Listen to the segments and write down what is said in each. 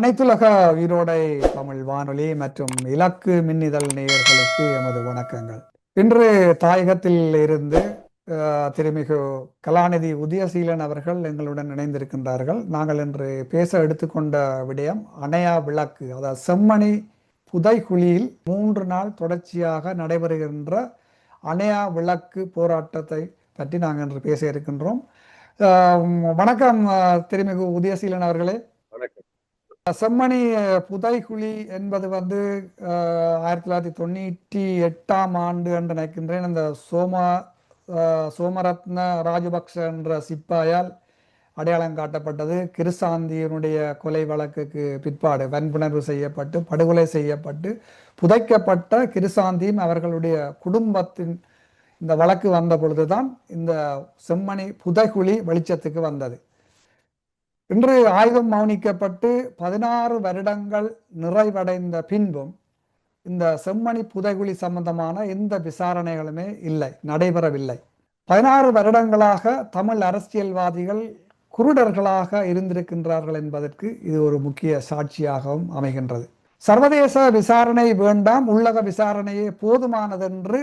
அனைத்துலக உயிரோடை தமிழ் வானொலி மற்றும் இலக்கு மின்னிதழ் நேயர்களுக்கு எமது வணக்கங்கள். இன்று தாயகத்தில் இருந்து திருமிகு கலாநிதி உதயசீலன் அவர்கள் எங்களுடன் இணைந்திருக்கின்றார்கள். நாங்கள் இன்று பேச எடுத்துக்கொண்ட விடயம் அணையா விளக்கு அதாவது செம்மணி புதைகுழியில் மூன்று நாள் தொடர்ச்சியாக நடைபெறுகின்ற அணையா விளக்கு போராட்டத்தை பற்றி நாங்கள் இன்று பேச இருக்கின்றோம். வணக்கம் திருமிகு உதயசீலன் அவர்களே. செம்மணி புதைகுழி என்பது வந்து ஆயிரத்தி தொள்ளாயிரத்தி தொண்ணூற்றி எட்டாம் ஆண்டு என்று நினைக்கின்றேன். அந்த சோம சோமரத்ன ராஜபக்ஷ என்ற சிப்பாயால் அடையாளம் காட்டப்பட்டது. கிருசாந்தியினுடைய கொலை வழக்குக்கு பிற்பாடு வன்புணர்வு செய்யப்பட்டு படுகொலை செய்யப்பட்டு புதைக்கப்பட்ட கிருசாந்தியும் அவர்களுடைய குடும்பத்தின் இந்த வழக்கு வந்த பொழுதுதான் இந்த செம்மணி புதைகுழி வெளிச்சத்துக்கு வந்தது. இன்று ஆயுதம் மௌனிக்கப்பட்டு பதினாறு வருடங்கள் நிறைவடைந்த பின்பும் இந்த செம்மணி புதைகுழி சம்பந்தமான எந்த விசாரணைகளுமே இல்லை நடைபெறவில்லை. பதினாறு வருடங்களாக தமிழ் அரசியல்வாதிகள் குருடர்களாக இருந்திருக்கின்றார்கள் என்பதற்கு இது ஒரு முக்கிய சாட்சியாகவும் அமைகின்றது. சர்வதேச விசாரணை வேண்டாம் உள்ளக விசாரணையே போதுமானதென்று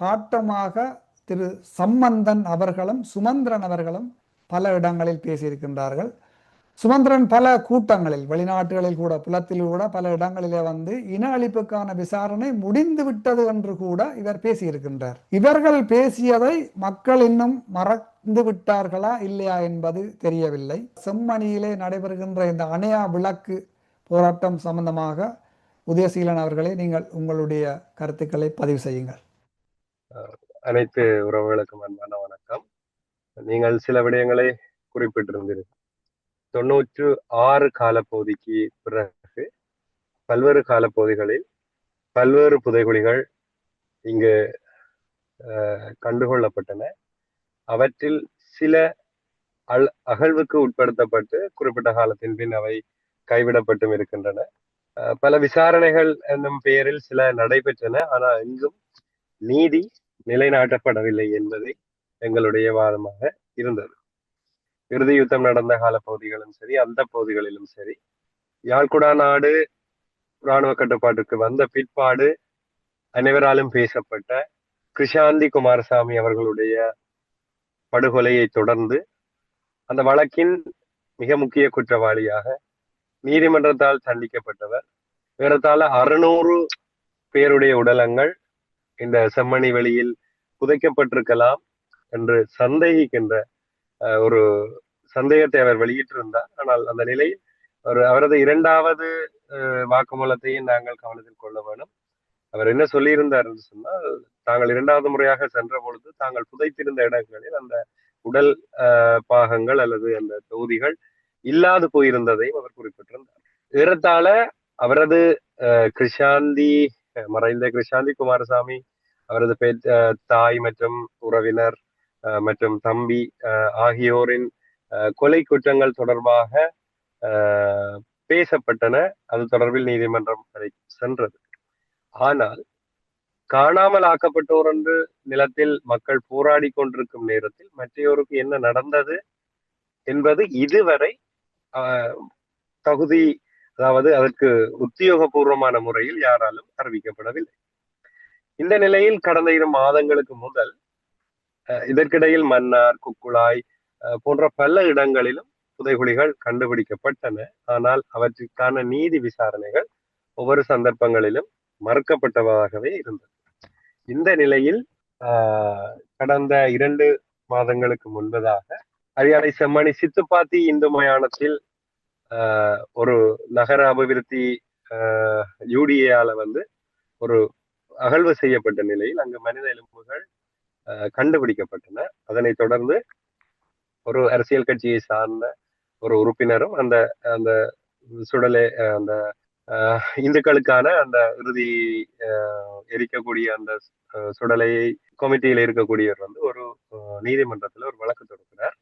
காட்டமாக திரு சம்பந்தன் அவர்களும் சுமந்திரன் அவர்களும் பல இடங்களில் பேசியிருக்கின்றார்கள். சுமந்திரன் பல கூட்டங்களில் வெளிநாட்டுகளில் கூட புலத்தில் கூட பல இடங்களிலே வந்து இன அழிப்புக்கான விசாரணை முடிந்து விட்டது என்று கூட இவர் பேசியிருக்கின்றார். இவர்கள் பேசியதை மக்கள் இன்னும் மறந்து விட்டார்களா இல்லையா என்பது தெரியவில்லை. செம்மணியிலே நடைபெறுகின்ற இந்த அணையா விளக்கு போராட்டம் சம்பந்தமாக உதயசீலன் அவர்களே நீங்கள் உங்களுடைய கருத்துக்களை பதிவு செய்யுங்கள். அனைத்து உறவுகளுக்கும் அன்பான வணக்கம். நீங்கள் சில விடயங்களை குறிப்பிட்டிருந்தீர்கள். தொண்ணூற்று ஆறு காலப்பகுதிக்கு பிறகு பல்வேறு காலப்பகுதிகளில் பல்வேறு புதைகுழிகள் இங்கு அஹ், கண்டுகொள்ளப்பட்டன. அவற்றில் சில அல் அகழ்வுக்கு உட்படுத்தப்பட்டு குறிப்பிட்ட காலத்தின் பின் அவை கைவிடப்பட்டும் இருக்கின்றன. அஹ், பல விசாரணைகள் என்னும் பெயரில் சில நடைபெற்றன. ஆனால் இங்கும் நீதி நிலைநாட்டப்படவில்லை என்பதை எங்களுடைய வாதமாக இருந்தது. இறுதி யுத்தம் நடந்த கால பகுதிகளும் சரி அந்த பகுதிகளிலும் சரி யாழ்குடா நாடு இராணுவ கட்டுப்பாட்டுக்கு வந்த பிற்பாடு அனைவராலும் பேசப்பட்ட கிருஷாந்தி குமாரசாமி அவர்களுடைய படுகொலையை தொடர்ந்து அந்த வழக்கின் மிக முக்கிய குற்றவாளியாக நீதிமன்றத்தால் தண்டிக்கப்பட்டவர். ஏறத்தாழ அறுநூறு பேருடைய உடலங்கள் இந்த செம்மணி வெளியில் புதைக்கப்பட்டிருக்கலாம் என்று சந்தேகிக்கின்ற ஒரு சந்தேகத்தை அவர் வெளியிட்டிருந்தார். ஆனால் அந்த நிலையில் அவர் அவரது இரண்டாவது அஹ், வாக்குமூலத்தையும் நாங்கள் கவனத்தில் கொள்ள வேண்டும். அவர் என்ன சொல்லியிருந்தார் என்று சொன்னால் தாங்கள் இரண்டாவது முறையாக சென்ற பொழுது தாங்கள் புதைத்திருந்த இடங்களில் அந்த உடல் அஹ், பாகங்கள் அல்லது அந்த தொகுதிகள் இல்லாது போயிருந்ததையும் அவர் குறிப்பிட்டிருந்தார். ஏறத்தாழ அவரது அஹ், கிருஷாந்தி அஹ், மறைந்த கிருஷாந்தி குமாரசாமி அவரது பெ அஹ், தாய் மற்றும் உறவினர் அஹ், மற்றும் தம்பி அஹ், ஆகியோரின் கொலை குற்றங்கள் தொடர்பாக அஹ், பேசப்பட்டன. அது தொடர்பில் நீதிமன்றம் வரை சென்றது. ஆனால் காணாமல் ஆக்கப்பட்டோர் என்று நிலத்தில் மக்கள் போராடி கொண்டிருக்கும் நேரத்தில் மற்றையோருக்கு என்ன நடந்தது என்பது இதுவரை அஹ், தகுதி அதாவது அதற்கு உத்தியோகபூர்வமான முறையில் யாராலும் அறிவிக்கப்படவில்லை. இந்த நிலையில் கடந்த இரு மாதங்களுக்கு முதல் அஹ், இதற்கிடையில் மன்னார் குக்குழாய் போன்ற பல இடங்களிலும் புதைகுழிகள் கண்டுபிடிக்கப்பட்டன. ஆனால் அவற்றுக்கான நீதி விசாரணைகள் ஒவ்வொரு சந்தர்ப்பங்களிலும் மறுக்கப்பட்டதாகவே இருந்தது. இந்த நிலையில் ஆஹ், கடந்த இரண்டு மாதங்களுக்கு முன்பதாக அரியாலை செம்மணி சித்துப்பாத்தி இந்து மயானத்தில் ஆஹ், ஒரு நகர அபிவிருத்தி யூடிஏயால வந்து ஒரு அகழ்வு செய்யப்பட்ட நிலையில் அங்கு மனித எலும்புகள் கண்டுபிடிக்கப்பட்டன. அதனைத் தொடர்ந்து ஒரு அரசியல் கட்சியை சார்ந்த ஒரு உறுப்பினரும் அந்த அந்த சுடலை அந்த ஆஹ், இந்துக்களுக்கான அந்த இறுதி எரிக்கக்கூடிய அந்த சுடலை சுடலையை கமிட்டியில் இருக்கக்கூடியவர் வந்து ஒரு நீதிமன்றத்தில் ஒரு வழக்கு தொடுக்கிறார்.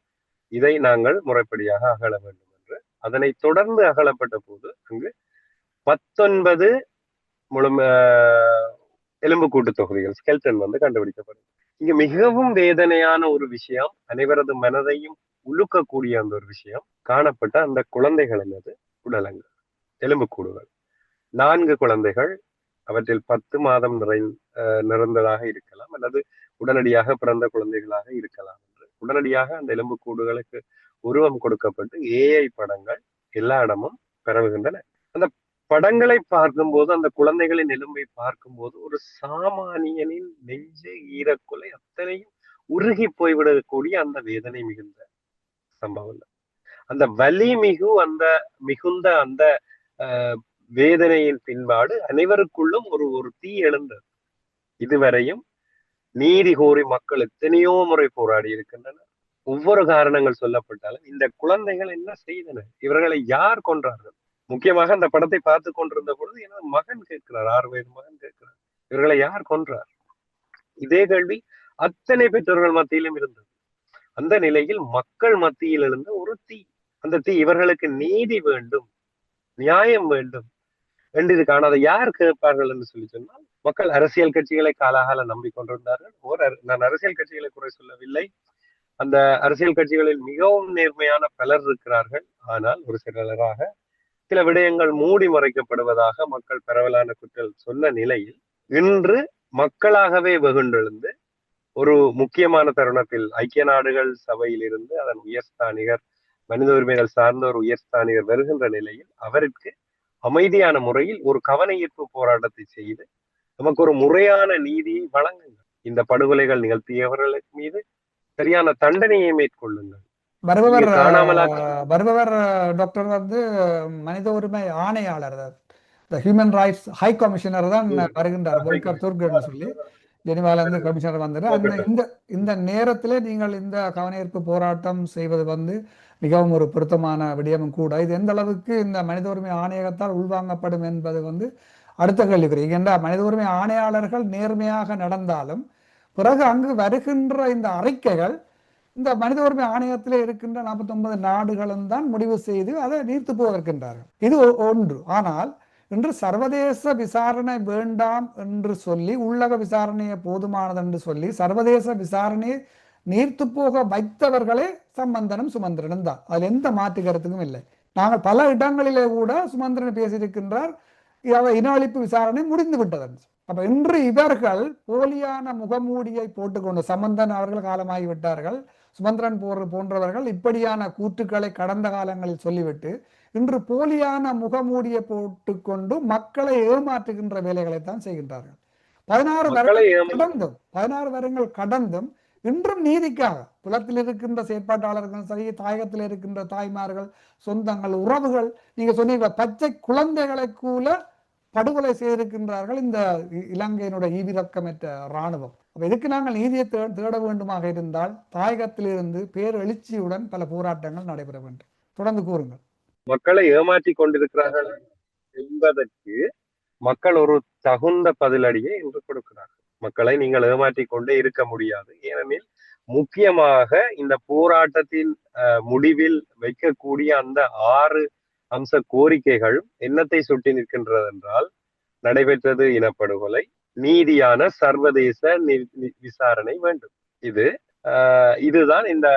இதை நாங்கள் முறைப்படியாக அகல வேண்டும் என்று. அதனை தொடர்ந்து அகலப்பட்ட போது அங்கு பத்தொன்பது முழும எலும்புக்கூட்டு தொகுதிகள் ஸ்கெல்டன் வந்து கண்டுபிடிக்கப்படும். இங்க மிகவும் வேதனையான ஒரு விஷயம் அனைவரது மனதையும் உழுக்கக்கூடிய அந்த ஒரு விஷயம் காணப்பட்ட அந்த குழந்தைகள் என்னது உடலங்கள். எலும்புக்கூடுகள் நான்கு குழந்தைகள் அவற்றில் பத்து மாதம் நிறை நிறந்ததாக இருக்கலாம் அல்லது உடனடியாக பிறந்த குழந்தைகளாக இருக்கலாம் என்று. உடனடியாக அந்த எலும்புக்கூடுகளுக்கு உருவம் கொடுக்கப்பட்டு ஏஐ படங்கள் எல்லா இடமும் பரவுகின்றன. அந்த படங்களை பார்க்கும்போது அந்த குழந்தைகளின் எலும்பை பார்க்கும்போது ஒரு சாமானியனின் நெஞ்சு ஈரக்குலை அத்தனையும் உருகி போய்விடக்கூடிய அந்த வேதனை மிகுந்த சம்பவம் அந்த வலி மிகு அந்த மிகுந்த அந்த வேதனையின் பின்பாடு அனைவருக்குள்ளும் ஒரு ஒரு தீ எழுந்தது. இதுவரையும் நீதி கோரி மக்கள் எத்தனையோ முறை போராடி இருக்கின்றனர். ஒவ்வொரு காரணங்கள் சொல்லப்பட்டாலும் இந்த குழந்தைகள் என்ன செய்தனர்? இவர்களை யார் கொன்றார்கள்? முக்கியமாக அந்த படத்தை பார்த்து கொண்டிருந்த பொழுது எனது மகன் கேட்கிறார் ஆறு வயது மகன் கேட்கிறார். இவர்களை யார் கொன்றார்? இதே கேள்வி அத்தனை பெற்றோர்கள் மத்தியிலும் இருந்தது. அந்த நிலையில் மக்கள் மத்தியில் இருந்த ஒரு தீ அந்த தீ இவர்களுக்கு நீதி வேண்டும் நியாயம் வேண்டும் என்று இது காணாத யார் கேட்பார்கள் என்று சொல்லி சொன்னால் மக்கள் அரசியல் கட்சிகளை காலாகால நம்பிக்கொண்டிருந்தார்கள். ஓர் நான் அரசியல் கட்சிகளை குறை சொல்லவில்லை. அந்த அரசியல் கட்சிகளில் மிகவும் நேர்மையான பலர் இருக்கிறார்கள். ஆனால் ஒரு சிலராக சில விடயங்கள் மூடி மறைக்கப்படுவதாக மக்கள் பரவலான குற்றல் சொன்ன நிலையில் இன்று மக்களாகவே வெகுண்டெழுந்து ஒரு முக்கியமான தருணத்தில் ஐக்கிய நாடுகள் சபையில் இருந்து அதன் உயர்ஸ்தானிகர் மனித உரிமைகள் சார்ந்த ஒரு உயர்ஸ்தானிகர் வருகின்ற நிலையில் அவருக்கு அமைதியான முறையில் ஒரு கவன ஈர்ப்பு போராட்டத்தை செய்து நமக்கு ஒரு முறையான நீதியை வழங்குங்கள். இந்த படுகொலைகள் நிகழ்த்தியவர்களுக்கு மீது சரியான தண்டனையை மேற்கொள்ளுங்கள். வருபவர் வருபவர் டாக்டர் வந்து மனித உரிமை ஆணையாளர். The human rights high commissioner தான் வருகின்றார். பொல்கர் துர்கன்னு சொல்லி. ஜெனிவால இருந்து கமிஷனர் வந்தாரு. அந்த இந்த இந்த நேரத்திலே நீங்கள் இந்த கவனஈர்ப்பு போராட்டம் செய்வது வந்து மிகவும் ஒரு பொருத்தமான விடயமும் கூட. இது எந்த அளவுக்கு இந்த மனித உரிமை ஆணையகத்தால் உள்வாங்கப்படும் என்பது வந்து அடுத்த கேள்விக்குறி. ஏன்னா மனித உரிமை ஆணையாளர்கள் நேர்மையாக நடந்தாலும் பிறகு அங்கு வருகின்ற இந்த அறிக்கைகள் இந்த மனித உரிமை ஆணையத்திலே இருக்கின்ற நாற்பத்தி ஒன்பது நாடுகளும் தான் முடிவு செய்து அதை நீர்த்து போகின்றார்கள் இது ஒன்று. ஆனால் இன்று சர்வதேச விசாரணை வேண்டாம் என்று சொல்லி உள்ளக விசாரணையை போதுமானது என்று சொல்லி சர்வதேச விசாரணையை நீர்த்து போக வைத்தவர்களே சம்பந்தனும் சுமந்திரனும் தான். அதில் எந்த மாற்று கருத்துக்கும் இல்லை. நாங்கள் பல இடங்களிலே கூட சுமந்திரன் பேசியிருக்கின்றார். இன அழிப்பு விசாரணை முடிந்து விட்டது அப்ப இன்று இவர்கள் போலியான முகமூடியை போட்டுக்கொண்டு சம்பந்தன் அவர்கள் காலமாகி விட்டார்கள். சுமந்திரன் போன்ற போன்றவர்கள் இப்படியான கூற்றுக்களை கடந்த காலங்களில் சொல்லிவிட்டு இன்று போலியான முகமூடியை போட்டுக்கொண்டு மக்களை ஏமாற்றுகின்ற வேலைகளை தான் செய்கின்றார்கள். பதினாறு வருடங்கள் கடந்தும் பதினாறு வருடங்கள் கடந்தும் இன்றும் நீதிக்காக புலத்தில் இருக்கின்ற செயற்பாட்டாளர்கள் சரி தாயகத்தில் இருக்கின்ற தாய்மார்கள் சொந்தங்கள் உறவுகள் நீங்க சொன்னீங்க பச்சை குழந்தைகளை கூட படுகொலை செய்திருக்கின்றார்கள் இந்த இலங்கையினுடைய ஈவிரக்கமற்ற இராணுவம். அப்ப இதுக்கு நாங்கள் நீதியை தேட வேண்டுமாக இருந்தால் தாயகத்திலிருந்து பேரெழுச்சியுடன் பல போராட்டங்கள் நடைபெற வேண்டும். தொடர்ந்து கூறுங்கள். மக்களை ஏமாற்றி கொண்டிருக்கிறார்கள் என்பதற்கு மக்கள் ஒரு தகுந்த பதிலடியை இன்று கொடுக்கிறார்கள். மக்களை நீங்கள் ஏமாற்றி கொண்டே இருக்க முடியாது. ஏனெனில் முக்கியமாக இந்த போராட்டத்தின் முடிவில் வைக்கக்கூடிய அந்த ஆறு அம்ச கோரிக்கைகள் என்னத்தை சுட்டி நிற்கின்றது என்றால் நடைபெற்றது இனப்படுகொலை நீதியான சர்வதேச விசாரணை வேண்டும். இது இதுதான் இந்த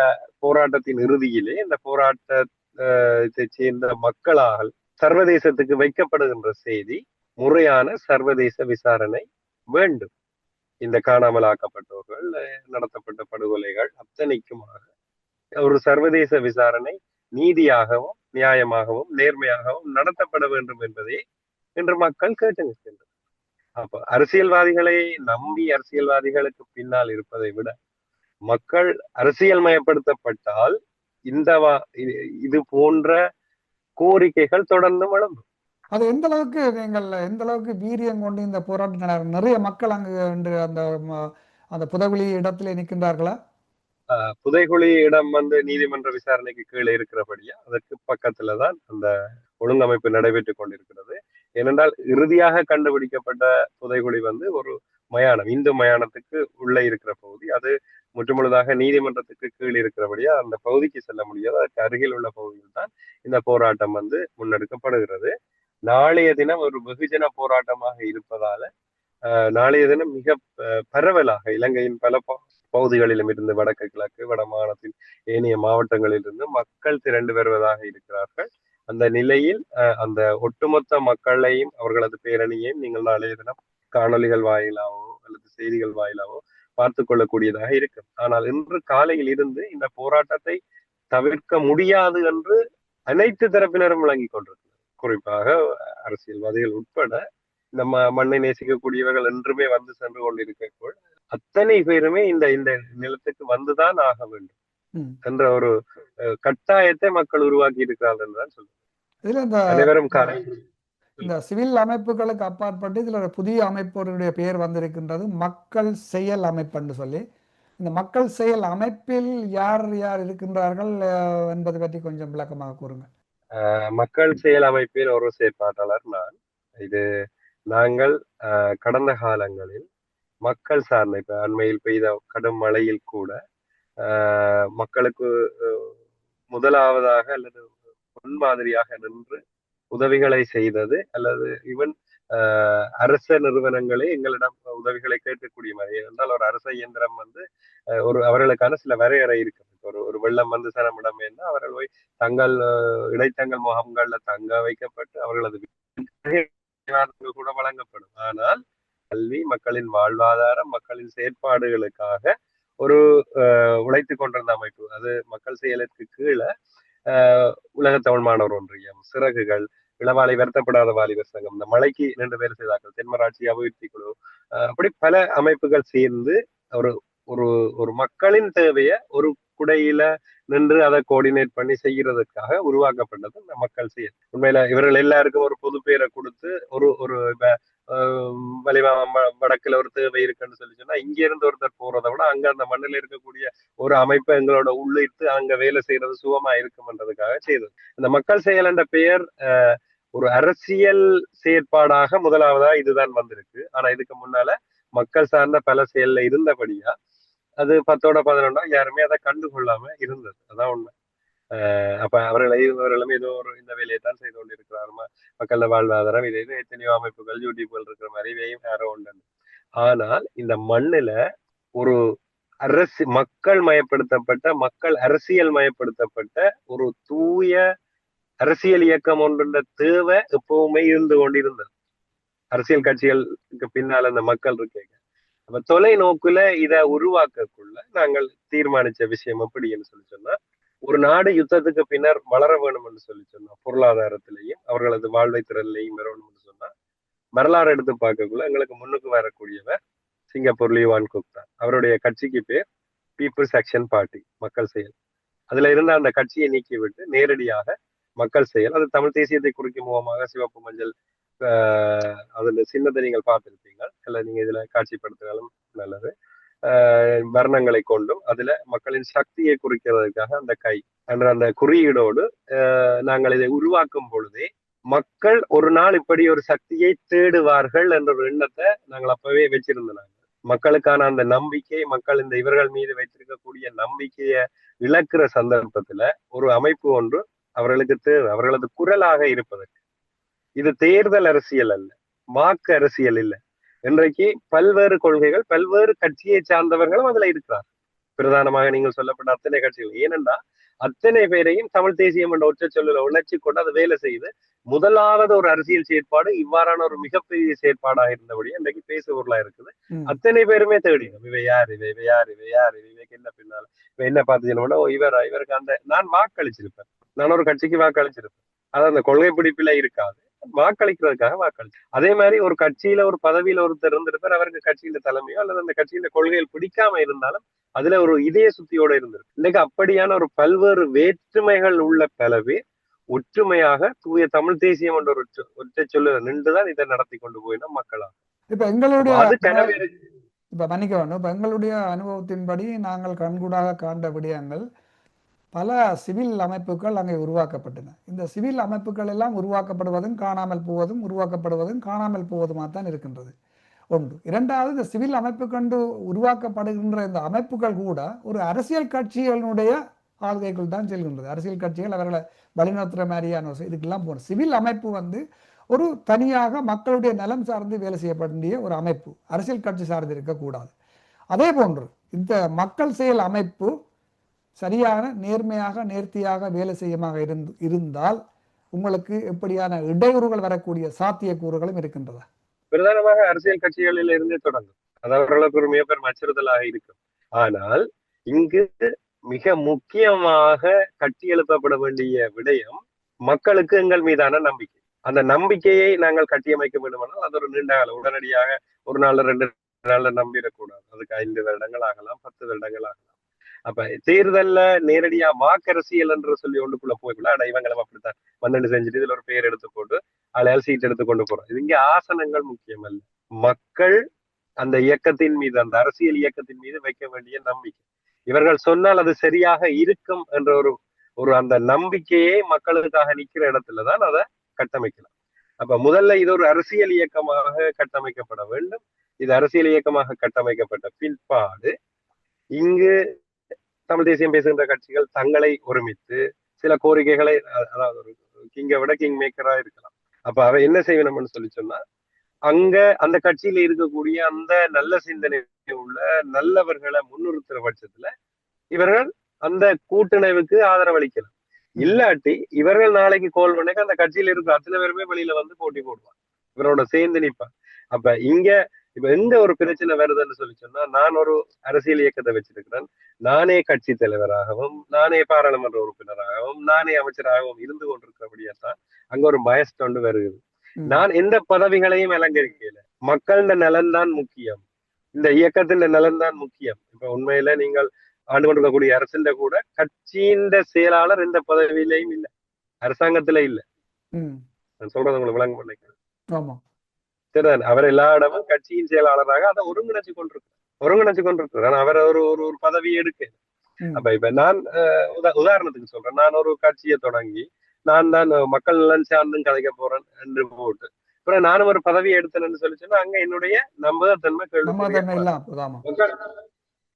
போராட்டத்தின் இறுதியிலே இந்த போராட்டத்தை சேர்ந்த மக்களால் சர்வதேசத்துக்கு வைக்கப்படுகின்ற செய்தி முறையான சர்வதேச விசாரணை வேண்டும். இந்த காணாமல் ஆக்கப்பட்டவர்கள் நடத்தப்பட்ட படுகொலைகள் அத்தனைக்குமாக ஒரு சர்வதேச விசாரணை நீதியாகவும் நியாயமாகவும் நேர்மையாகவும் நடத்தப்பட வேண்டும் என்பதை இன்று மக்கள் கேட்டு நிற்கின்றனர். அப்ப அரசியல்வாதிகளை நம்பி அரசியல்வாதிகளுக்கு பின்னால் இருப்பதை விட மக்கள் அரசியல் மயப்படுத்தப்பட்டால் இந்த இது போன்ற கோரிக்கைகள் தொடர்ந்து வளரும் அது எந்த அளவுக்கு நீங்கள் எந்த அளவுக்கு வீரியம் கொண்டு இந்த போராட்டம் நிறைய மக்கள் அங்கு என்று அந்த அந்த புதவெளி இடத்திலே நிற்கின்றார்களா? புதைகுழி இடம் வந்து நீதிமன்ற விசாரணைக்கு கீழே இருக்கிறபடியா அதற்கு பக்கத்துல தான் அந்த ஒழுங்கமைப்பு நடைபெற்றுக் கொண்டிருக்கிறது. ஏனென்றால் இறுதியாக கண்டுபிடிக்கப்பட்ட புதைகுழி வந்து ஒரு மயானம் இந்து மயானத்துக்கு உள்ளே இருக்கிற பகுதி. அது முற்றுமுழுதாக நீதிமன்றத்துக்கு கீழ் இருக்கிறபடியா அந்த பகுதிக்கு செல்ல முடியாது. அதற்கு அருகில் உள்ள பகுதியில் தான் இந்த போராட்டம் வந்து முன்னெடுக்கப்படுகிறது. நாளைய தினம் ஒரு வெகுஜன போராட்டமாக இருப்பதால நாளைய தினம் மிக பரவலாக இலங்கையின் பல பகுதிகளிலும் இருந்து வடக்கு கிழக்கு வட ஏனைய மாவட்டங்களில் இருந்து மக்கள் திரண்டு வருவதாக இருக்கிறார்கள். அந்த நிலையில் அஹ், அந்த ஒட்டுமொத்த மக்களையும் அவர்களது பேரணியையும் நீங்கள் நாளைய தினம் காணொளிகள் வாயிலாவோ அல்லது செய்திகள் வாயிலாவோ பார்த்து கொள்ளக்கூடியதாக இருக்கும். ஆனால் இன்று காலையில் இருந்து இந்த போராட்டத்தை தவிர்க்க முடியாது என்று அனைத்து தரப்பினரும் விளங்கிக் கொண்டிருக்கிறது குறிப்பாக அரசியல்வாதிகள் உட்பட இந்த ம- மண்ணை நேசிக்கக்கூடியவர்கள் என்றுமே வந்து சென்று கொண்டிருக்கக்குள் அத்தனை பேருமே இந்த இந்த நிலத்துக்கு வந்துதான் ஆக வேண்டும். என்ற ஒரு கட்டாயத்தை மக்கள் உருவாக்கி இருக்கிறார்கள் என்றுதான் சொல்லுவேன் அனைவரும் இந்த சிவில் அமைப்புகளுக்கு அப்பாற்பட்டு இதுல ஒரு புதிய அமைப்புடைய பெயர் வந்திருக்கின்றது. மக்கள் செயல் அமைப்புன்னு சொல்லி. இந்த மக்கள் செயல் அமைப்பில் யார் யார் இருக்கின்றார்கள் என்பது பற்றி கொஞ்சம் விளக்கமாக கூறுங்க மக்கள் செயல் அமைப்பின் ஒரு செயற்பாட்டாளர் நான். இது நாங்கள் அஹ், கடந்த காலங்களில் மக்கள் சார்ந்த இப்ப அண்மையில் பெய்த கடும் மழையில் கூட மக்களுக்கு முதலாவதாக அல்லது முன்மாதிரியாக நின்று உதவிகளை செய்தது அல்லது ஈவன் அரச நிறுவனங்களே எங்களிடம் உதவிகளை கேட்கக்கூடிய மாதிரி. என்றால் ஒரு அரச இயந்திரம் வந்து ஒரு அவர்களுக்கான சில வரையறை இருக்கு ஒரு ஒரு வெள்ளம் வந்து சனமிடம் என்ன அவர்கள் போய் தங்கள் இடைத்தங்கள் முகாம்கள்ல தங்க வைக்கப்பட்டு அவர்களது கூட வழங்கப்படும். ஆனால் கல்வி மக்களின் வாழ்வாதாரம் மக்களின் செயற்பாடுகளுக்காக ஒரு உழைத்து உழைத்துக் கொண்டிருந்த அமைப்பு. அது மக்கள் செயலுக்கு கீழே உலக தமிழ் மாணவர் ஒன்றியம் சிறகுகள் இளவாலை வருத்தப்படாத வாலிபர் சங்கம் இந்த மலைக்கு ரெண்டு பேர் செய்தார்கள் தென்மராட்சி அபிவிருத்தி குழு அப்படி பல அமைப்புகள் சேர்ந்து ஒரு ஒரு ஒரு மக்களின் தேவையை ஒரு குடையில நின்று அதை கோஆர்டினேட் பண்ணி செய்யறதுக்காக உருவாக்கப்பட்டது இந்த மக்கள் செயல். உண்மையில இவர்கள் எல்லாருக்கும் ஒரு பொது பேரை கொடுத்து ஒரு ஒரு வலிமா வடக்குல ஒரு தேவை இருக்குன்னு சொல்லி சொன்னா இங்க இருந்து ஒருத்தர் போறதை விட அங்க அந்த மண்ணில் இருக்கக்கூடிய ஒரு அமைப்பை எங்களோட உள்ளிட்டு அங்க வேலை செய்யறது சுகமா இருக்கும்ன்றதுக்காக செய்தது. இந்த மக்கள் செயல் என்ற பெயர் ஒரு அரசியல் செயற்பாடாக முதலாவதா இதுதான் வந்திருக்கு. ஆனா இதுக்கு முன்னால மக்கள் சார்ந்த பல செயல்ல இருந்தபடியா அது பத்தோட பதினொன்னா யாருமே அதை கண்டுகொள்ளாம இருந்தது. அதான் உண்மை. ஆஹ் அப்ப அவர்களை இவர்களும் ஏதோ ஒரு இந்த வேலையை தான் செய்து கொண்டிருக்கிறார் ம- மக்கள வாழ்வாதாரம் இது இது எத்தனையோ அமைப்புகள் யூடியூப்கள் இருக்கிற மாதிரி இவையும் யாரோ உண்டு ஆனால் இந்த மண்ணுல ஒரு அரசு மக்கள் மயப்படுத்தப்பட்ட மக்கள் அரசியல் மயப்படுத்தப்பட்ட ஒரு தூய அரசியல் இயக்கம் ஒன்றுன்ற தேவை எப்பவுமே இருந்து கொண்டிருந்தது. அரசியல் கட்சிகளுக்கு பின்னால் அந்த மக்கள் இருக்கீங்க அப்ப தொலைநோக்குல இத உருவாக்கக்குள்ள நாங்கள் தீர்மானிச்ச விஷயம் எப்படின்னு சொல்லி சொன்னா ஒரு நாடு யுத்தத்துக்கு பின்னர் வளர வேணும் சொல்லி சொன்னா பொருளாதாரத்திலையும் அவர்களது வாழ்வை திறன்லையும் வரணும்னு சொன்னா வரலாறு எடுத்து பார்க்கக்குள்ள எங்களுக்கு முன்னுக்கு வரக்கூடியவர் சிங்கப்பூர் லீவான் குக் தான். அவருடைய கட்சிக்கு பேர் பீப்புள்ஸ் ஆக்ஷன் பார்ட்டி மக்கள் செயல். அதுல இருந்த அந்த கட்சியை நீக்கி விட்டு நேரடியாக மக்கள் செயல் அது தமிழ் தேசியத்தை குறிக்கும் முகமாக சிவப்பு மஞ்சள் அதுல சின்னதை நீங்கள் பார்த்திருப்பீங்க. இல்லை நீங்க இதுல காட்சிப்படுத்தினாலும் நல்லது. ஆஹ் வர்ணங்களை கொண்டும் அதுல மக்களின் சக்தியை குறிக்கிறதுக்காக அந்த கை என்ற அந்த குறியீடோடு ஆஹ் நாங்கள் இதை உருவாக்கும் பொழுதே மக்கள் ஒரு நாள் இப்படி ஒரு சக்தியை தேடுவார்கள் என்ற ஒரு எண்ணத்தை நாங்கள் அப்பவே வச்சிருந்தாங்க மக்களுக்கான அந்த நம்பிக்கை மக்கள் இந்த இவர்கள் மீது வைத்திருக்கக்கூடிய நம்பிக்கையை இழக்கிற சந்தர்ப்பத்துல ஒரு அமைப்பு ஒன்று அவர்களுக்கு தேவை. அவர்களது குரலாக இருப்பதற்கு. இது தேர்தல் அரசியல் அல்ல வாக்கு அரசியல் இல்லை. இன்றைக்கு பல்வேறு கொள்கைகள் பல்வேறு கட்சியை சார்ந்தவர்களும் அதுல இருக்கிறார் பிரதானமாக நீங்கள் சொல்லப்பட்ட அத்தனை கட்சிகள் ஏனென்றா அத்தனை பேரையும் தமிழ் தேசியம் என்ற ஒற்றை சொல்லுல உணர்ச்சி கொண்டு அதை வேலை செய்து முதலாவது ஒரு அரசியல் செயற்பாடு இவ்வாறான ஒரு மிகப்பெரிய செயற்பாடாக இருந்தபடி இன்றைக்கு பேசு பொருளா இருக்குது. அத்தனை பேருமே தேடிடும் இவ யார் இவ இவ யார் இவ யார் இவ இவைக்கு என்ன பின்னால இவ என்ன ஓ இவர் இவருக்கு அந்த நான் வாக்களிச்சிருப்பேன். நான் ஒரு கட்சிக்கு வாக்களிச்சிருப்பேன். அது அந்த கொள்கை பிடிப்புல இருக்காது. வாக்களிக்கிறதுக்காக வாக்களி அதே மாதிரி ஒரு கட்சியில ஒரு பதவியில ஒருத்தர் இருந்திருப்பார் அவருக்கு கட்சியில தலைமையோ அல்லது அந்த கட்சியில கொள்கைகள் பிடிக்காம இருந்தாலும் அதுல ஒரு இதய சுத்தியோட இருந்திருக்கு இன்னைக்கு அப்படியான ஒரு பல்வேறு வேற்றுமைகள் உள்ள பல பேர் ஒற்றுமையாக தூய தமிழ் தேசியம் என்ற ஒரு ஒற்றை சொல்லு நின்றுதான் இதை நடத்தி கொண்டு போயினா மக்களா இப்ப எங்களுடைய. இப்ப மன்னிக்க வேண்டும் இப்ப எங்களுடைய அனுபவத்தின்படி நாங்கள் கண்கூடாக காண்ட விடயங்கள் பல சிவில் அமைப்புகள் அங்கே உருவாக்கப்பட்டன. இந்த சிவில் அமைப்புகள் எல்லாம் உருவாக்கப்படுவதும் காணாமல் போவதும் உருவாக்கப்படுவதும் காணாமல் போவதுமாக தான் இருக்கின்றது. ஒன்று. இரண்டாவது இந்த சிவில் அமைப்பு கண்டு உருவாக்கப்படுகின்ற இந்த அமைப்புகள் கூட ஒரு அரசியல் கட்சிகளினுடைய ஆளுகைக்குள் தான் செல்கின்றது. அரசியல் கட்சிகள் அவர்களை வழிநடத்துகிற மாதிரியான இதுக்கெல்லாம் போகணும் சிவில் அமைப்பு வந்து ஒரு தனியாக மக்களுடைய நலம் சார்ந்து வேலை செய்யப்பட வேண்டிய ஒரு அமைப்பு. அரசியல் கட்சி சார்ந்து இருக்கக்கூடாது. அதே போன்று இந்த மக்கள் செயல் அமைப்பு சரியான நேர்மையாக நேர்த்தியாக வேலை செய்யமாக இருந்து இருந்தால் உங்களுக்கு எப்படியான இடையூறுகள் வரக்கூடிய சாத்தியக்கூறுகளும் இருக்கின்றதா பிரதானமாக அரசியல் கட்சிகளில் இருந்தே தொடங்கும். அது அவர்களுக்கு ஒரு மிகப்பெரும் அச்சுறுத்தலாக இருக்கும். ஆனால் இங்கு மிக முக்கியமாக கட்டி எழுப்பப்பட வேண்டிய விடயம் மக்களுக்கு எங்கள் மீதான நம்பிக்கை. அந்த நம்பிக்கையை நாங்கள் கட்டியமைக்க வேண்டுமானால் அது ஒரு நீண்ட காலம் உடனடியாக ஒரு நாள் ரெண்டு நாள்ல நம்பிடக்கூடாது. அதுக்கு ஐந்து வருடங்கள் ஆகலாம் பத்து வருடங்கள் ஆகலாம். அப்ப தேர்தல்ல நேரடியா வாக்கரசியல் என்று சொல்லி ஒன்றுக்குள்ள போய்க்குள்ள அட இவங்களும் அப்படித்தான். பன்னெண்டு செஞ்சுட்டு இதுல ஒரு பேர் எடுத்து போட்டு அலையால் சீட் எடுத்து கொண்டு போறோம் இது இங்க ஆசனங்கள் முக்கியம் அல்ல மக்கள் அந்த இயக்கத்தின் மீது அந்த அரசியல் இயக்கத்தின் மீது வைக்க வேண்டிய நம்பிக்கை. இவர்கள் சொன்னால் அது சரியாக இருக்கும் என்ற ஒரு ஒரு அந்த நம்பிக்கையே மக்களுக்காக நிக்கிற இடத்துலதான் அதை கட்டமைக்கலாம். அப்ப முதல்ல இது ஒரு அரசியல் இயக்கமாக கட்டமைக்கப்பட வேண்டும். இது அரசியல் இயக்கமாக கட்டமைக்கப்பட்ட பிற்பாடு இங்கு தமிழ் தேசியம் பேசுகின்ற கட்சிகள் தங்களை ஒருமித்து சில கோரிக்கைகளை அதாவது ஒரு கிங்கை விட கிங் மேக்கரா இருக்கலாம். அப்ப அவ என்ன செய்யணும்னு சொல்லி சொன்னா அங்க அந்த கட்சியில இருக்கக்கூடிய அந்த நல்ல சிந்தனை உள்ள நல்லவர்களை முன்னிறுத்துற பட்சத்துல இவர்கள் அந்த கூட்டணிவுக்கு ஆதரவளிக்கலாம் இல்லாட்டி இவர்கள் நாளைக்கு கோல் பண்ணி அந்த கட்சியில இருக்கிற அத்தனை பேருமே வெளியில வந்து போட்டி போடுவான் இவரோட சேர்ந்து நிப்பாங்க. அப்ப இங்க இப்ப எந்த ஒரு பிரச்சனை வருதுன்னு சொல்லி சொன்னா நான் ஒரு அரசியல் இயக்கத்தை வச்சிருக்கிறேன். நானே கட்சி தலைவராகவும் நானே பாராளுமன்ற உறுப்பினராகவும் நானே அமைச்சராகவும் இருந்து கொண்டிருக்கிறபடியாத்தான் அங்க ஒரு பயஸ் கொண்டு வருகிறது. நான் எந்த பதவிகளையும் அலங்கரிக்கல. மக்களோட நலன் தான் முக்கியம். இந்த இயக்கத்தின் நலன் தான் முக்கியம். இப்ப உண்மையில நீங்கள் ஆண்டு கொண்டிருக்கக்கூடிய அரசின் கூட கட்சியின் செயலாளர் எந்த பதவியிலையும் இல்ல. அரசாங்கத்துல இல்ல. நான் சொல்றது உங்களுக்கு விளங்க பண்ணிக்கிறேன். ஆமா. சரிதான் அவர் எல்லா இடமும் கட்சியின் செயலாளராக அதை ஒருங்கிணைச்சு கொண்டிருக்கிறார் ஒருங்கிணைச்சு கொண்டிருக்கிறார் ஆனா அவர் ஒரு ஒரு ஒரு பதவி எடுக்க. அப்ப இப்ப நான் உதாரணத்துக்கு சொல்றேன். நான் ஒரு கட்சியை தொடங்கி நான் தான் மக்கள் நலன் சார்ந்தும் கதைக்க போறேன் என்று போட்டு. அப்புறம் நானும் ஒரு பதவி எடுத்தேன்னு சொல்லி சொன்னா அங்க என்னுடைய நம்பகத்தன்மை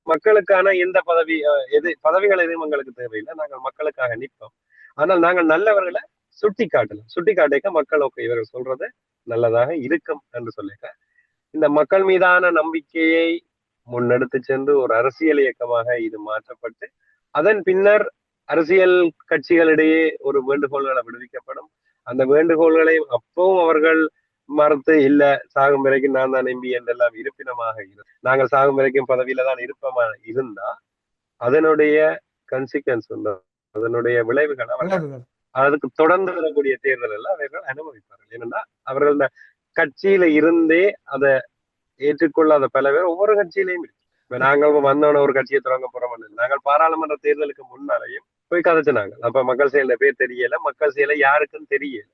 மக்களுக்கான எந்த பதவி எது பதவிகள் எதுவும் எங்களுக்கு தேவையில்லை. நாங்கள் மக்களுக்காக நிற்போம். ஆனால் நாங்கள் நல்லவர்களை சுட்டி காட்டலாம் சுட்டி காட்டிக்க மக்கள் ஓகே இவர்கள் சொல்றது நல்லதாக இருக்கும் என்று சொல்லிக்க இந்த மக்கள் மீதான நம்பிக்கையை முன்னெடுத்து சென்று ஒரு அரசியல் இயக்கமாக இது மாற்றப்பட்டு அதன் பின்னர் அரசியல் கட்சிகளிடையே ஒரு வேண்டுகோள்களை விடுவிக்கப்படும். அந்த வேண்டுகோள்களை அப்பவும் அவர்கள் மறுத்து இல்ல சாகும் வரைக்கும் நான் தான் எம்பி என்றெல்லாம் இருப்பினமாக இரு நாங்கள் சாகும் வரைக்கும் பதவியில தான் இருப்பமா இருந்தா அதனுடைய கன்சிக்வன்ஸ் அதனுடைய விளைவுகள் அவர்கள் அதுக்கு தொடர்ந்து வரக்கூடிய தேர்தல் எல்லாம் அவர்கள் அனுபவிப்பார்கள். ஏனென்றா அவர்கள் இந்த கட்சியில இருந்தே அதை ஏற்றுக்கொள்ளாத பல பேர் ஒவ்வொரு கட்சியிலையும் இருக்கு. இப்ப நாங்கள் வந்தோட ஒரு கட்சியை தொடங்க போறோம் நாங்கள் பாராளுமன்ற தேர்தலுக்கு முன்னாலேயும் போய் கதைச்சினாங்க. அப்ப மக்கள் செயல பேர் தெரியல மக்கள் செயலை யாருக்கும் தெரியல.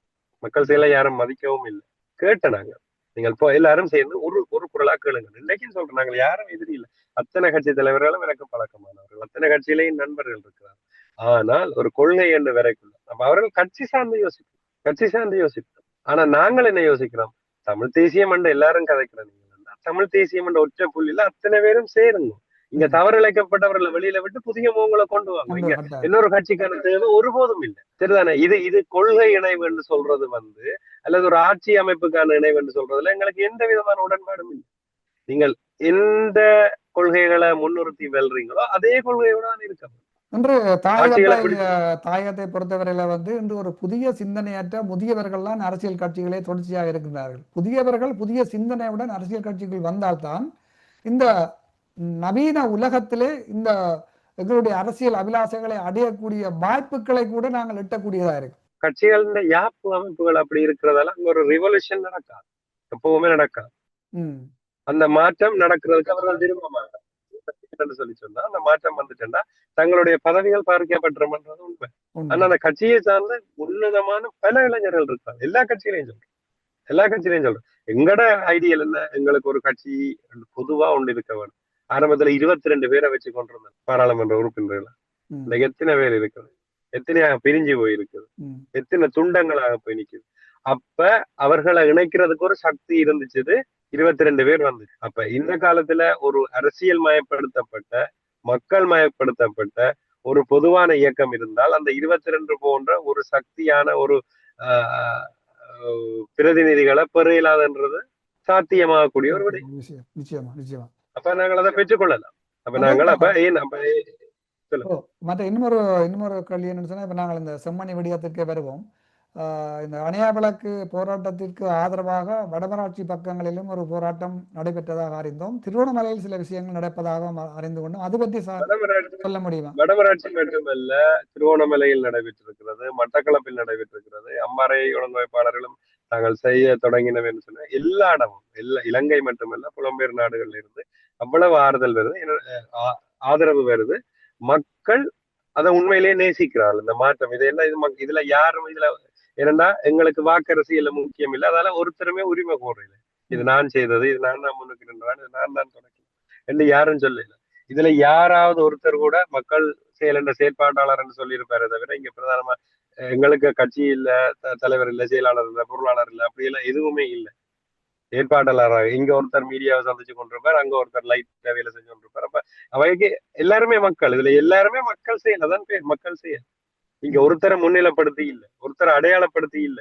மக்கள் செயலை யாரும் மதிக்கவும் இல்லை. கேட்ட நாங்க நீங்கள் இப்போ எல்லாரும் சேர்ந்து ஒரு ஒரு குரலா கேளுங்க இன்னைக்கும் சொல்றேன் நாங்கள் யாரும் எதிரி இல்லை. அத்தனை கட்சி தலைவர்களும் எனக்கு பழக்கமானவர்கள். அத்தனை கட்சியிலையும் நண்பர்கள் இருக்கிறார் ஆனால் ஒரு கொள்கை என்று வரைக்குள்ள. நம்ம அவர்கள் கட்சி சார்ந்து யோசிப்போம். கட்சி சார்ந்து யோசிப்போம். ஆனா நாங்கள் என்ன யோசிக்கிறோம்? தமிழ் தேசியம் என்ற எல்லாரும் கதைக்கிறோம் தமிழ் தேசியம் என்ற ஒற்றை புள்ளியில அத்தனை பேரும் சேருங்க இங்க தவறிழைக்கப்பட்டவர்களை வெளியில விட்டு புதிய முகங்களை கொண்டு வாங்க. இங்க இன்னொரு கட்சிக்கான தேவை ஒருபோதும் இல்லை. சரிதானே? இது இது கொள்கை இணைவு என்று சொல்றது வந்து அல்லது ஒரு ஆட்சி அமைப்புக்கான இணைவு என்று சொல்றதுல எங்களுக்கு எந்த விதமான உடன்பாடும் இல்லை. நீங்கள் எந்த கொள்கைகளை முன்னிறுத்தி வெல்றீங்களோ அதே கொள்கையோட தான் இருக்க இன்று தாயகத்தை தாயகத்தை பொறுத்தவரையில வந்து இன்று ஒரு புதிய சிந்தனையற்ற முதியவர்கள்லாம் அரசியல் கட்சிகளே தொடர்ச்சியாக இருக்கின்றார்கள். புதியவர்கள் புதிய சிந்தனையுடன் அரசியல் கட்சிகள் வந்தால்தான் இந்த நவீன உலகத்திலே இந்த எங்களுடைய அரசியல் அபிலாசைகளை அடையக்கூடிய வாய்ப்புகளை கூட நாங்கள் எட்டக்கூடியதா இருக்கு. கட்சிகள் யாப்பு அமைப்புகள் அப்படி இருக்கிறதால அங்க ஒரு ரிவல்யூஷன் நடக்காது. எப்பவுமே நடக்காது. அந்த மாற்றம் நடக்கிறதுக்கு அவர்கள் விரும்ப மாட்டாங்க. சொல்லி சொன்னா அந்த மாற்றம் வந்துட்டா தங்களுடைய பதவிகள் பார்க்கப்பட்டுருமன்றது உண்மை. ஆனா அந்த கட்சியை சார்ந்த உன்னதமான பல இளைஞர்கள் இருக்காங்க. எல்லா கட்சியிலையும் சொல்றேன். எல்லா கட்சியிலையும் சொல்றேன். எங்கட ஐடியல் என்ன? எங்களுக்கு ஒரு கட்சி பொதுவா ஒன்று இருக்க வேணும் ஆரம்பத்துல இருபத்தி ரெண்டு பேரை வச்சு கொண்டிருந்தேன் பாராளுமன்ற உறுப்பினர்கள். இந்த எத்தனை பேர் இருக்குது? எத்தனையாக பிரிஞ்சு போயிருக்குது? எத்தனை துண்டங்களாக போய் நிக்குது? அப்ப அவர்களை இணைக்கிறதுக்கு ஒரு சக்தி இருந்துச்சு இருபத்தி ரெண்டு பேர் வந்து அப்ப இந்த காலத்துல ஒரு அரசியல் மயப்படுத்தப்பட்ட மக்கள் மயப்படுத்தப்பட்ட ஒரு பொதுவான இயக்கம் இருந்தால் அந்த இருபத்தி ரெண்டு போன்ற ஒரு சக்தியான ஒரு பிரதிநிதிகளை பெற இயலாதுன்றது சாத்தியமாகக்கூடிய ஒரு விடை. நிச்சயமா நிச்சயமா அப்ப நாங்கள் அதை பெற்றுக்கொள்ளலாம். அப்ப நாங்கள் அப்ப ஏன் அப்ப மற்ற இன்னொரு இன்னொரு கேள்வி என்னன்னு சொன்னா இப்ப நாங்கள் இந்த செம்மணி விடயத்திற்கே வருவோம். இந்த அணையா விளக்கு போராட்டத்திற்கு ஆதரவாக வடமராட்சி பக்கங்களிலும் ஒரு போராட்டம் நடைபெற்றதாக அறிந்தோம். திருவண்ணாமலையில் சில விஷயங்கள் நடப்பதாக அறிந்து கொண்டோம். அது பற்றி வடமராட்சி சொல்ல முடியுமா? வடமராட்சி மட்டுமல்ல திருவோணமலையில் நடைபெற்றிருக்கிறது மட்டக்களப்பில் நடைபெற்றிருக்கிறது அம்மாறை ஒழுங்கமைப்பாளர்களும் தாங்கள் செய்ய தொடங்கினோம் என்று சொன்ன எல்லா இடமும் எல்லா இலங்கை மட்டுமல்ல புலம்பெயர் நாடுகள்ல இருந்து அவ்வளவு ஆறுதல் வருது. ஆதரவு வருது. மக்கள் அதை உண்மையிலேயே நேசிக்கிறார்கள். இந்த மாற்றம் இது என்ன இது இதுல யாரும் இதுல ஏன்னா எங்களுக்கு வாக்கரசியல்ல முக்கியம் இல்லை. அதால ஒருத்தருமே உரிமை கோரல. இது நான் செய்தது இது நான் தான் முன்னுக்கு நின்றான் இது நான் தான் தொடக்கி என்று யாரும் சொல்லல. இதுல யாராவது ஒருத்தர் கூட மக்கள் செயல் என்ற செயற்பாட்டாளர் என்று சொல்லியிருப்பாரு தவிர இங்க பிரதானமா எங்களுக்கு கட்சி இல்ல தலைவர் இல்ல செயலாளர் இல்ல பொருளாளர் இல்ல அப்படி எல்லாம் எதுவுமே இல்ல. ஏற்பாட்டாளராக இங்க ஒருத்தர் மீடியாவை சந்திச்சு கொண்டிருப்பார் அங்க ஒருத்தர் லைட் வேலை செஞ்சு கொண்டிருப்பார். அப்ப அவைக்கு எல்லாருமே மக்கள் இதுல எல்லாருமே மக்கள் செயல் அதான் பேர் மக்கள் செயல். இங்க ஒருத்தரை முன்னிலைப்படுத்தி இல்ல ஒருத்தரை அடையாளப்படுத்தி இல்ல.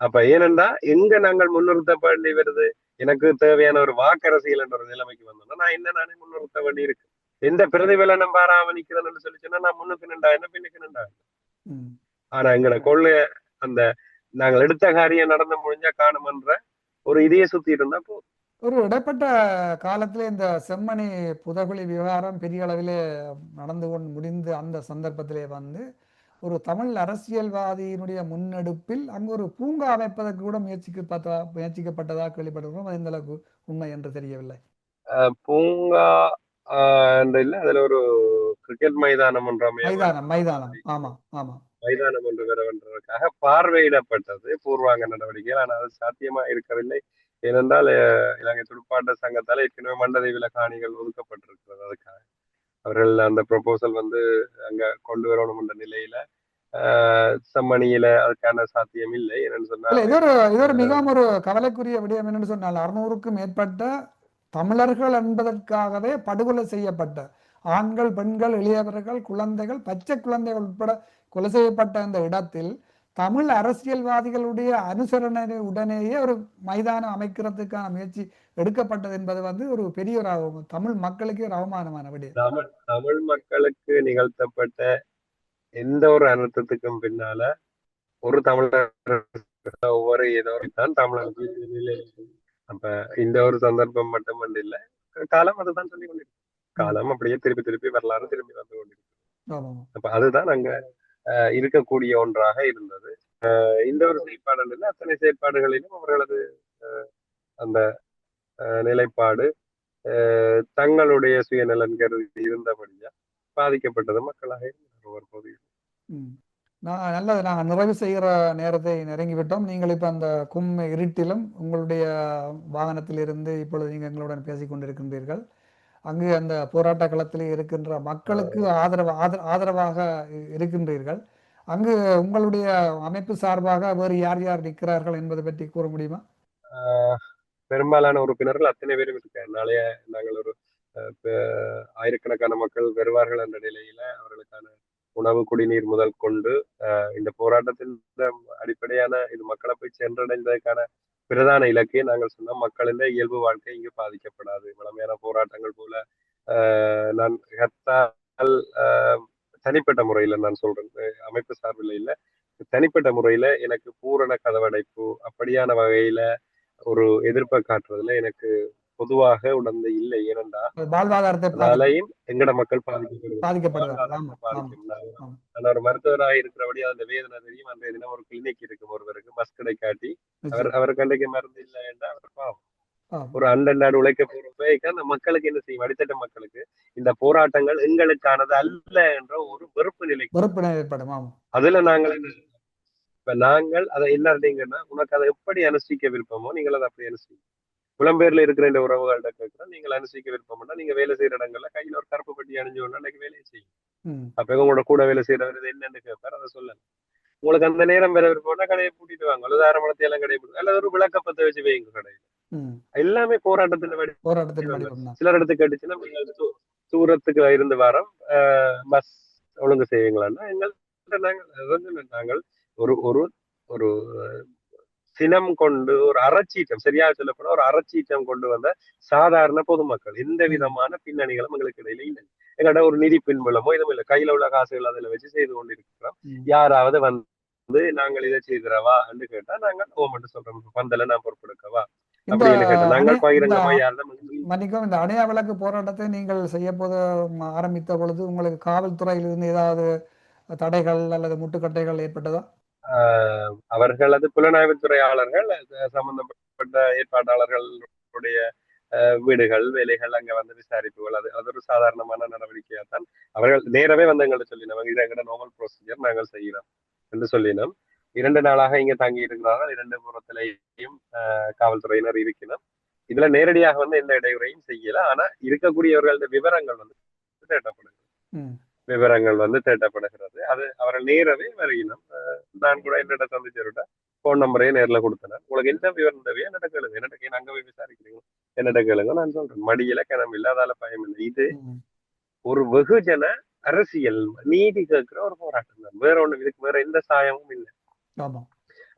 அப்ப ஏனென்றா எங்க நாங்கள் முன்னிறுத்த வேண்டி வருது? எனக்கு தேவையான ஒரு வாக்கரசியல் என்ற ஒரு நிலைமைக்கு வந்தோம்னா நான் என்ன நானே முன்னிறுத்த வேண்டி இருக்கு? எந்த பிரதிபலனம் பாராம நிக்கிறேன்னு சொல்லி சொன்னா நான் முன்னுக்கு நின்றா என்ன பின்னுக்கு நின்றா. ஆனா எங்களை கொள்ளைய அந்த நாங்கள் எடுத்த காரியம் நடந்து முடிஞ்சா காணுமன்ற ஒரு இதையே சுத்தி இருந்தா போதும். ஒரு இடைப்பட்ட காலத்திலே இந்த செம்மணி புதகுழி விவகாரம் பெரிய அளவிலே நடந்து கொண்டு முடிந்த அந்த சந்தர்ப்பத்திலே வந்து ஒரு தமிழ் அரசியல்வாதியினுடைய முன்னெடுப்பில் அங்கு ஒரு பூங்கா அமைப்பதற்கு கூட முயற்சிக்கப்பட்டதா முயற்சிக்கப்பட்டதாக கேள்விப்படுகிறோம் அது எந்த அளவுக்கு உண்மை என்று தெரியவில்லை. பூங்கா என்று இல்ல. அதுல ஒரு கிரிக்கெட் மைதானம் அமைய மைதானம் மைதானம். ஆமா ஆமா. மைதானம் ஒன்று பெறவென்றதற்காக பார்வையிடப்பட்டது. பூர்வாங்க நடவடிக்கைகள். ஆனால் அது சாத்தியமா இருக்கவில்லை. ஏனென்றால் இலங்கை துடுப்பாட்ட சங்கத்தால் ஏற்கனவே மண்டதீவில காணிகள் ஒதுக்கப்பட்டிருக்கிறது. அதுக்காக. அவர்கள் அந்த ப்ரொபோசல் வந்து அங்க கொண்டு வரணும் என்ற நிலையில செம்மணியில அதுக்கான சாத்தியம் இல்லை என்னன்னு சொன்னா இது ஒரு இது ஒரு மிகவும் ஒரு கவலைக்குரிய விடயம் என்னன்னு சொன்னால் அறுநூறுக்கும் மேற்பட்ட தமிழர்கள் என்பதற்காகவே படுகொலை செய்யப்பட்ட ஆண்கள் பெண்கள் எளியவர்கள் குழந்தைகள் பச்சை குழந்தைகள் உட்பட கொலை செய்யப்பட்ட அந்த இடத்தில் தமிழ் அரசியல்வாதிகளுடைய அனுசரணை உடனேயே ஒரு மைதானம் அமைக்கிறதுக்கான முயற்சி எடுக்கப்பட்டது என்பது வந்து ஒரு பெரிய ஒரு தமிழ் மக்களுக்கே ஒரு அவமானமான விடயம் தமிழ் மக்களுக்கு நிகழ்த்தப்பட்ட எந்த ஒரு அனர்த்தத்துக்கும் பின்னால ஒரு தமிழர் ஒவ்வொரு ஏதோ தான் தமிழருக்கு நிலை அப்ப இந்த ஒரு சந்தர்ப்பம் மட்டுமன்று இல்ல. காலம் அதுதான் சொல்லி கொண்டிருக்கு. காலம் அப்படியே திருப்பி திருப்பி வரலாறு திரும்பி வந்து கொண்டிருக்கு. அப்ப அதுதான் அங்க இருக்கக்கூடிய ஒன்றாக இருந்தது. அஹ், இந்த ஒரு செயற்பாடுகளில் அத்தனை செயற்பாடுகளிலும் அவர்களது அந்த நிலைப்பாடு தங்களுடைய சுயநலன் கருதி இருந்தபடியா பாதிக்கப்பட்டது மக்களாக இருந்தார் ஒவ்வொரு பகுதியும் நான் நல்லது. நாங்கள் நிறைவு செய்கிற நேரத்தை நெருங்கிவிட்டோம். நீங்கள் இப்போ அந்த கும் இருட்டிலும் உங்களுடைய வாகனத்திலிருந்து இப்பொழுது நீங்கள் எங்களுடன் பேசிக் கொண்டிருக்கின்றீர்கள் அங்கு அந்த போராட்ட களத்தில் இருக்கின்ற மக்களுக்கு ஆதரவு ஆதர- ஆதரவாக இருக்கின்றீர்கள். அங்கு உங்களுடைய அமைப்பு சார்பாக வேறு யார் யார் நிற்கிறார்கள் என்பதை பற்றி கூற முடியுமா? ஆஹ் பெரும்பாலான உறுப்பினர்கள் அத்தனை பேரும் நாளைய நாங்கள் ஒரு ஆயிரக்கணக்கான மக்கள் வருவார்கள் என்ற நிலையில அவர்களுக்கான உணவு குடிநீர் முதல் கொண்டு இந்த போராட்டத்தின் அடிப்படையான இது மக்களை போய் சென்றடைந்ததற்கான பிரதான இலக்கை. நாங்கள் சொன்ன மக்களின் இயல்பு வாழ்க்கை இங்கு பாதிக்கப்படாது. வளமையான போராட்டங்கள் போல நான் ஹர்த்தால் தனிப்பட்ட முறையில நான் சொல்றேன் அமைப்பு சார்பில் இல்ல. தனிப்பட்ட முறையில எனக்கு பூரண கதவடைப்பு அப்படியான வகையில ஒரு எதிர்ப்பை காட்டுறதுல எனக்கு பொதுவாக உணர்ந்து இல்லை. ஏனென்றா வாழ்வாதாரத்தை பாதி- அதனாலையும் எங்கட மக்கள் பாதிக்கும் நான் ஒரு மருத்துவராக இருக்கிறபடி அந்த வேதனை தெரியும். அன்றைய தினம் ஒரு கிளினிக் இருக்கும் ஒருவருக்கு. மஸ்க் காட்டி அவர் நிச்சயம். அவர் கண்டைக்கு மருந்து இல்லை என்றால் அவர் பாவம். ஒரு அண்டநாடு உழைக்க போறப்ப அந்த மக்களுக்கு என்ன செய்யும்? அடித்தட்ட மக்களுக்கு இந்த போராட்டங்கள் எங்களுக்கானது அல்ல என்ற ஒரு வெறுப்பு நிலை. வெறுப்பினை ஏற்படும். ஆமா. அதுல நாங்கள் என்ன இப்ப நாங்கள் அதை என்ன உனக்கு அதை எப்படி அனுஷ்டிக்க விருப்பமோ நீங்கள் அதை அப்படி அனுஷ்டிங்க. புலம்பெயர்ல இருக்கிற இந்த உறவுகள்கிட்ட கேட்கிறோம் நீங்கள் அனுஷ்டிக்க விருப்பம்னா நீங்க வேலை செய்யற இடங்கள்ல கையில ஒரு கருப்பு பெட்டி அணிஞ்சு அன்னைக்கு வேலையை செய்யும். அப்ப உங்களோட கூட வேலை செய்யறவர் என்னன்னு கேட்பார் அதை சொல்லல. உங்களுக்கு அந்த நேரம் வேற விருப்பம்னா கடையை பூட்டிட்டு வாங்க. அல்லது ஆரம்பத்தை எல்லாம் கடையை அல்லது ஒரு விளக்கப்பத்தை வச்சு வைங்க கடையில். எல்லாமே போராட்டத்துல தான். சிலர் இடத்துக்கு கேட்டுச்சுன்னா தூரத்துக்கு இருந்து வரோம் பஸ் ஒழுங்கு செய்வீங்களான்னா எங்கள் நாங்கள் நாங்கள் ஒரு ஒரு ஒரு சினம் கொண்டு ஒரு அறச்சீட்டம் சரியா சொல்லப்போனா ஒரு அறச்சீட்டம் கொண்டு வந்த சாதாரண பொதுமக்கள். எந்த விதமான பின்னணிகளும் எங்களுக்கு இடையில இல்லை. எங்கள்கிட்ட ஒரு நிதி பின்புலமோ இதுவும் இல்லை. கையில உள்ள காசுகள் அதுல வச்சு செய்து கொண்டிருக்கிறோம். யாராவது வந்து நாங்கள் இதை செய்கிறவா? என்று கேட்டா நாங்கள் ஓமன்ட்டு சொல்றோம். பந்தல நான் பொறுப்பெடுக்கவா? நாங்கள் இந்த அணையா விளக்கு போராட்டத்தை நீங்கள் செய்ய போத ஆரம்பித்த பொழுது உங்களுக்கு காவல்துறையிலிருந்து ஏதாவது தடைகள் அல்லது முட்டுக்கட்டைகள் ஏற்பட்டதா? அவர்களது புலனாய்வுத்துறையாளர்கள் துறையாளர்கள் சம்பந்தப்பட்ட ஏற்பாட்டாளர்களுடைய வீடுகள் வேலைகள் அங்க வந்து விசாரிப்புகள் அது அது ஒரு சாதாரணமான நடவடிக்கையா தான் அவர்கள் நேரவே வந்து எங்களை சொல்லினோம் இது எங்களோட நார்மல் ப்ரொசீஜர் நாங்கள் செய்கிறோம் என்று சொல்லினோம். இரண்டு நாளாக இங்க தங்கி இருக்கிறார்கள். இரண்டு புறத்திலேயும் ஆஹ் காவல்துறையினர் இருக்கணும் இதுல நேரடியாக வந்து எந்த இடையூறையும் செய்யல. ஆனா இருக்கக்கூடியவர்களது விவரங்கள் வந்து தேட்டப்படுகிறது விவரங்கள் வந்து தேட்டப்படுகிறது அது அவர்கள் நேரவே வருகினோம் நான் கூட என்னிட சந்திச்சவர்கிட்ட ஃபோன் நம்பரையும் நேர்ல கொடுத்தேன். உங்களுக்கு என்ன விவரம் தேவையோ என்னட்ட கேளுங்க. என்னட்ட அங்க போய் விசாரிக்கிறீங்க என்னட்ட கேளுங்க. நான் சொல்றேன். மடியில கிணம் இல்லை அதால பயம் இல்லை. இது ஒரு வெகுஜன அரசியல். நீதி கேட்கிற ஒரு போராட்டம் தான். வேற ஒண்ணு இதுக்கு வேற எந்த சாயமும் இல்லை.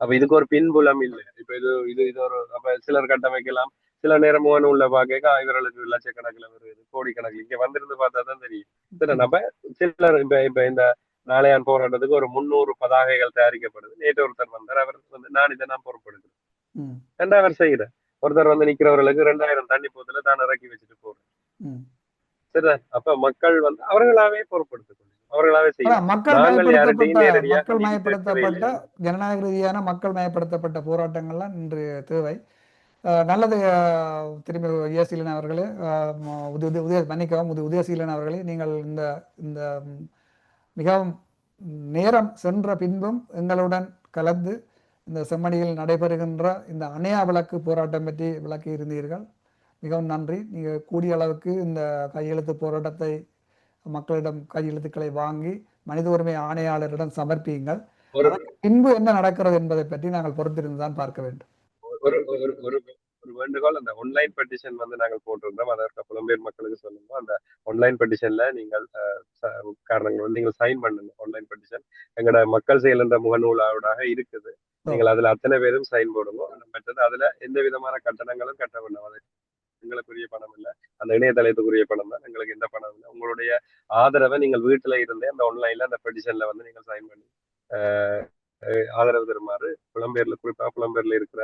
அப்ப இதுக்கு ஒரு பின்புலம் இல்லை. இப்ப இது இது இது ஒரு அப்ப சிலர் கட்டமைக்கலாம். சில நேரம் உள்ள பாக்க இவர்களுக்கு லட்சக்கணக்கில் வருது கோடிக்கணக்கில் இங்க வந்திருந்து பார்த்தா தான் தெரியும். சரி நம்ம சிலர் இப்ப இப்ப இந்த நாளையான் போராட்டத்துக்கு ஒரு முன்னூறு பதாகைகள் தயாரிக்கப்படுது. நேற்று ஒருத்தர் வந்தார் அவர் வந்து நான் இதை நான் பொறுப்பெடுக்கிறேன் ம். ரெண்டா அவர் செய்யறேன் ஒருத்தர் வந்து நிக்கிறவர்களுக்கு ரெண்டாயிரம் தண்ணி போத்துல தான் இறக்கி வச்சுட்டு போறேன் சரிதான் அப்ப மக்கள் வந்து அவர்களாவே பொறுப்படுத்திக் அவர்களாவே மக்கள் மயப்படுத்தப்பட்ட. ஜனநாயக ரீதியான மக்கள் மயப்படுத்தப்பட்ட போராட்டங்கள்லாம் இன்று தேவை. நல்லது திரும்பி உதயசீலன் அவர்களே உதய உதய- மன்னிக்கவும் உதய உதயசீலன் அவர்களே நீங்கள் இந்த இந்த மிகவும் நேரம் சென்ற பின்பும் எங்களுடன் கலந்து இந்த செம்மணியில் நடைபெறுகின்ற இந்த அணையா விளக்கு போராட்டம் பற்றி விளக்கி இருந்தீர்கள் மிகவும் நன்றி. நீங்கள் கூடிய அளவுக்கு இந்த கையெழுத்து போராட்டத்தை மக்களிடம் கையெழுத்துக்களை வாங்கி மனித உரிமை ஆணையாளரிடம் சமர்ப்பியுங்கள். பின்பு என்ன நடக்கிறது என்பதை பற்றி நாங்கள் பொறுத்திருந்து தான் பார்க்க வேண்டும். ஒரு ஒரு ஒரு ஒரு வேண்டுகோள் அந்த ஆன்லைன் பெட்டிஷன் வந்து நாங்கள் போட்டிருந்தோம். அதற்கு புலம்பெயர் மக்களுக்கு சொல்லணும் அந்த ஆன்லைன் பெட்டிஷன்ல நீங்கள் காரணங்கள் வந்து நீங்கள் சைன் பண்ணுங்க. ஆன்லைன் பெட்டிஷன் எங்களோட மக்கள் செயல் என்ற முகநூலாக இருக்குது. நீங்கள் அதுல அத்தனை பேரும் சைன் போடுங்க. மற்றது அதுல எந்த விதமான கட்டணங்களும் கட்ட வேண்டாம். அது எங்களுக்குரிய பணம் இல்லை. அந்த இணையதளத்துக்குரிய பணம் தான். எங்களுக்கு எந்த பணம் இல்லை. உங்களுடைய ஆதரவை நீங்கள் வீட்டுல இருந்தே அந்த ஆன்லைன்ல அந்த பெட்டிஷன்ல வந்து நீங்கள் சைன் பண்ணி ஆதரவு தருமாறு புலம்பெயர்ல குறிப்பா புலம்பெயர்ல இருக்கிற